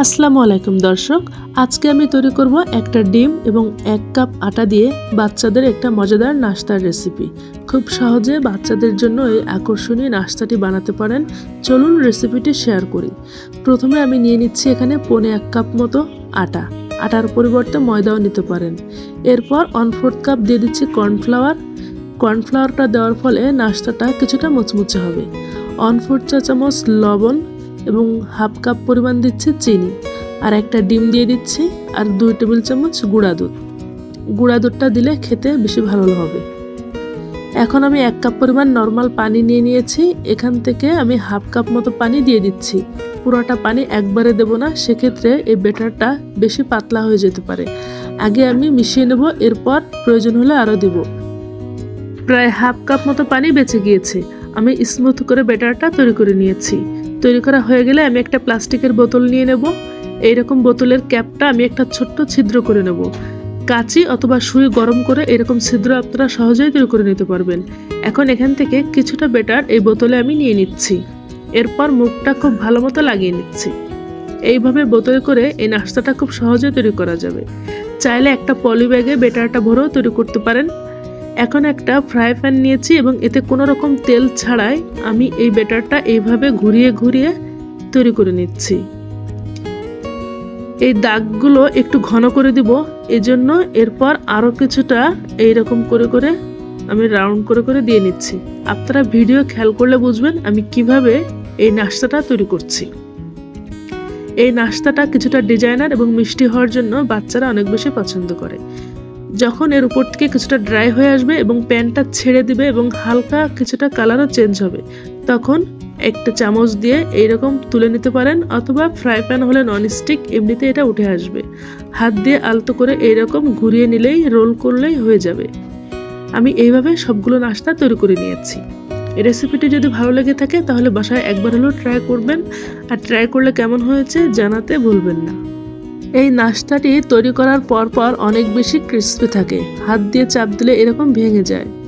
আসসালামু আলাইকুম দর্শক, আজকে আমি তৈরি করব একটা ডিম এবং এক কাপ আটা দিয়ে বাচ্চাদের একটা মজাদার নাস্তার রেসিপি খুব সহজে বাচ্চাদের জন্য এই আকর্ষণীয় নাস্তাটি বানাতে পারেন। চলুন রেসিপিটি শেয়ার করি। প্রথমে আমি নিয়ে নিচ্ছি এখানে পনে এক কাপ মতো আটা। আটার পরিবর্তে ময়দাও নিতে পারেন। এরপর ওয়ান ফোর্থ কাপ দিয়ে দিচ্ছি কর্নফ্লাওয়ার কর্নফ্লাওয়ারটা দেওয়ার ফলে নাস্তাটা কিছুটা মুচমুচে হবে। ওয়ান ফোর্থ চা চামচ লবণ। এবং হাফ কাপ পরিমাণ দিচ্ছি চিনি আর একটা ডিম দিয়ে দিচ্ছি আর দুই টেবিল চামচ গুঁড়া দুধ। গুঁড়া দুধটা দিলে খেতে বেশি ভালো হবে। এখন আমি এক কাপ পরিমাণ নর্মাল পানি নিয়ে নিয়েছি। এখান থেকে আমি হাফ কাপ মতো পানি দিয়ে দিচ্ছি। পুরোটা পানি একবারে দেব না, সেক্ষেত্রে এই বেটারটা বেশি পাতলা হয়ে যেতে পারে। আগে আমি মিশিয়ে নেব, এরপর প্রয়োজন হলে আরও দেব। প্রায় হাফ কাপ মতো পানি বেঁচে গিয়েছে। আমি স্মুথ করে বেটারটা তৈরি করে নিয়েছি। তৈরি করা হয়ে গেলে আমি একটা প্লাস্টিকের বোতল নিয়ে নেব। এইরকম বোতলের ক্যাপটা আমি একটা ছোট্ট ছিদ্র করে নেব। কাঁচি অথবা সুই গরম করে এরকম ছিদ্র আপনারা সহজেই তৈরি করে নিতে পারবেন। এখন এখান থেকে কিছুটা বেটার এই বোতলে আমি নিয়ে নিচ্ছি। এরপর মুখটা খুব ভালো মতো লাগিয়ে নিচ্ছি। এইভাবে বোতলে করে এই নাস্তাটা খুব সহজে তৈরি করা যাবে। চাইলে একটা পলি ব্যাগে বেটারটা ভরেও তৈরি করতে পারেন। এখন একটা ফ্রাই প্যান নিয়েছি এবং এতে কোনো রকম তেল ছাড়াই আমি এই বেটারটা এইভাবে ঘুরিয়ে ঘুরিয়ে তৈরি করে নিচ্ছি। এই দাগগুলো একটু ঘন করে দিব, এজন্য এরপর আরও কিছুটা এইরকম করে করে আমি রাউন্ড করে করে দিয়ে নিচ্ছি। আপনারা ভিডিও খেয়াল করলে বুঝবেন আমি কীভাবে এই নাস্তাটা তৈরি করছি। এই নাস্তাটা কিছুটা ডিজাইনার এবং মিষ্টি হওয়ার জন্য বাচ্চারা অনেক বেশি পছন্দ করে। যখন এর উপর থেকে কিছুটা ড্রাই হয়ে আসবে এবং প্যানটা ছেড়ে দিবে এবং হালকা কিছুটা কালারও চেঞ্জ হবে, তখন একটা চামচ দিয়ে এইরকম তুলে নিতে পারেন অথবা ফ্রাই প্যান হলে ননস্টিক এমনিতে এটা উঠে আসবে। হাত দিয়ে আলতো করে এইরকম ঘুরিয়ে নিলেই রোল করলেই হয়ে যাবে। আমি এইভাবে সবগুলো নাস্তা তৈরি করে নিয়েছি। রেসিপিটি যদি ভালো লেগে থাকে তাহলে বাসায় একবার হলেও ট্রাই করবেন। আর ট্রাই করলে কেমন হয়েছে জানাতে ভুলবেন না। এই নাস্তাটি তৈরি করার পরপর পর অনেক বেশি ক্রিস্পি থাকে। হাত দিয়ে চাপ দিলে এরকম ভেঙে যায়।